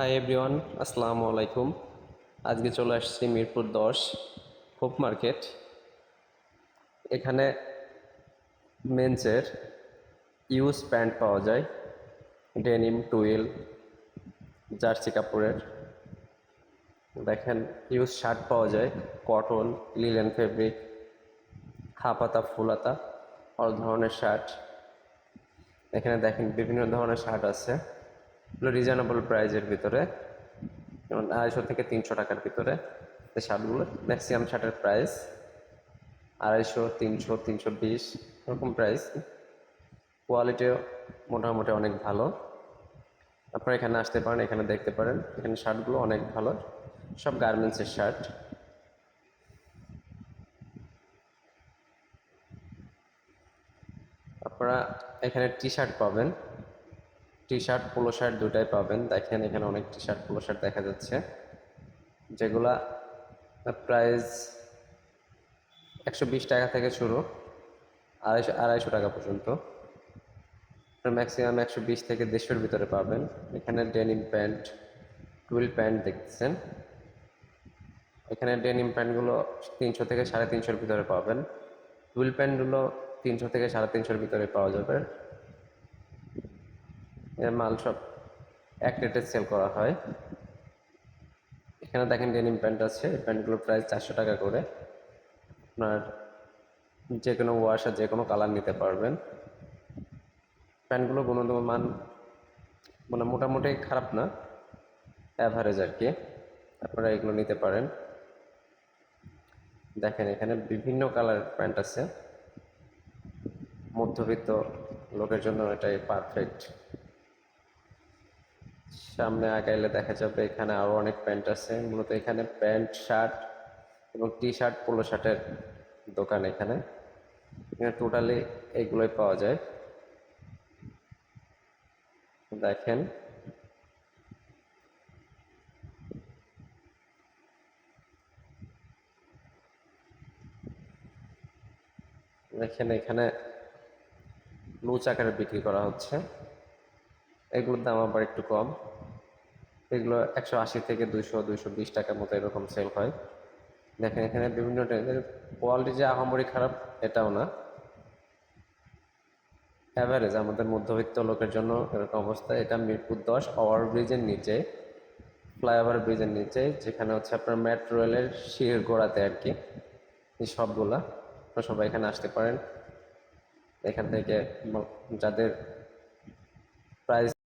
Hi everyone আসসালামু আলাইকুম আজকে চলে আসছি মিরপুর দশ, হোপ মার্কেট। এখানে মেন্সের ইউজ প্যান্ট পাওয়া যায়, ডেনিম টুয়েল, জার্সি কাপড়ের। দেখেন, ইউজ শার্ট পাওয়া যায়, কটন, লিলেন ফেব্রিক, হাফাতা, ফুলাতা, অল ধরনের শার্ট। এখানে দেখেন বিভিন্ন ধরনের শার্ট আছে। রিজনেবল প্রাইজের ভিতরে। যেমন আড়াইশো থেকে তিনশো টাকার ভিতরে এই শার্টগুলো ম্যাক্সিমাম শার্টের প্রাইস আড়াইশো, তিনশো তিনশো বিশ, এরকম প্রাইস কোয়ালিটিও মোটামুটি অনেক ভালো। আপনারা এখানে আসতে পারেন, এখানে দেখতে পারেন, এখানে শার্টগুলো অনেক ভালো। সব গার্মেন্টসের শার্ট। আপনারা এখানে টি শার্ট পাবেন। টি শার্ট পোলো শার্ট দুটাই পাবেন। দেখেন এখানে অনেক টি শার্ট পোলো শার্ট দেখা যাচ্ছে। যেগুলা প্রাইস একশো বিশ টাকা থেকে শুরু, আড়াইশো আড়াইশো টাকা পর্যন্ত। ম্যাক্সিমাম একশো বিশ থেকে দেড়শোর ভিতরে পাবেন। এখানে ডেনিম প্যান্ট টুয়েল প্যান্ট দেখতেছেন। এখানে ডেনিম প্যান্টগুলো তিনশো থেকে সাড়ে তিনশোর ভিতরে পাবেন। টুয়েল প্যান্টগুলো তিনশো থেকে সাড়ে তিনশোর ভিতরে পাওয়া যাবে। মাল সব এক রেটে সেল করা হয়। এখানে দেখেন ডেনিম প্যান্ট আছে, এই প্যান্টগুলোর প্রাইস চারশো টাকা করে। আপনার যে কোনো ওয়াশ আর যে কোনো কালার নিতে পারবেন। প্যান্টগুলো গুণগত মান মানে মোটামুটি খারাপ না অ্যাভারেজ আর কি। আপনারা এগুলো নিতে পারেন। দেখেন এখানে বিভিন্ন কালারের প্যান্ট আছে। মধ্যবিত্ত লোকের জন্য এটাই পারফেক্ট সামনে আগাইলে দেখা যাবে এখানে আরও অনেক প্যান্ট আছে। মূলত এখানে প্যান্ট, শার্ট এবং টি শার্ট পোলো শার্টের দোকান এখানে। টোটালি এইগুলোই পাওয়া যায়। দেখেন। দেখেন এখানে লুচ আকারে বিক্রি করা হচ্ছে। এগুলোর দাম আবার একটু কম। এগুলো একশো আশি থেকে দুইশো দুইশো বিশ টাকার মতো এরকম সেল হয়। দেখেন এখানে বিভিন্ন কোয়ালিটি যে আহামরি খারাপ, এটাও না। অ্যাভারেজ আমাদের মধ্যবিত্ত লোকের জন্য এরকম অবস্থা। এটা মিরপুর দশ ওভার ব্রিজের নিচে ফ্লাইওভার ব্রিজের নিচে, যেখানে হচ্ছে আপনার মেট্রো রেলের শির গোড়াতে আর কি। এই সবগুলা। সবাই এখানে আসতে পারেন। এখান থেকে যাদের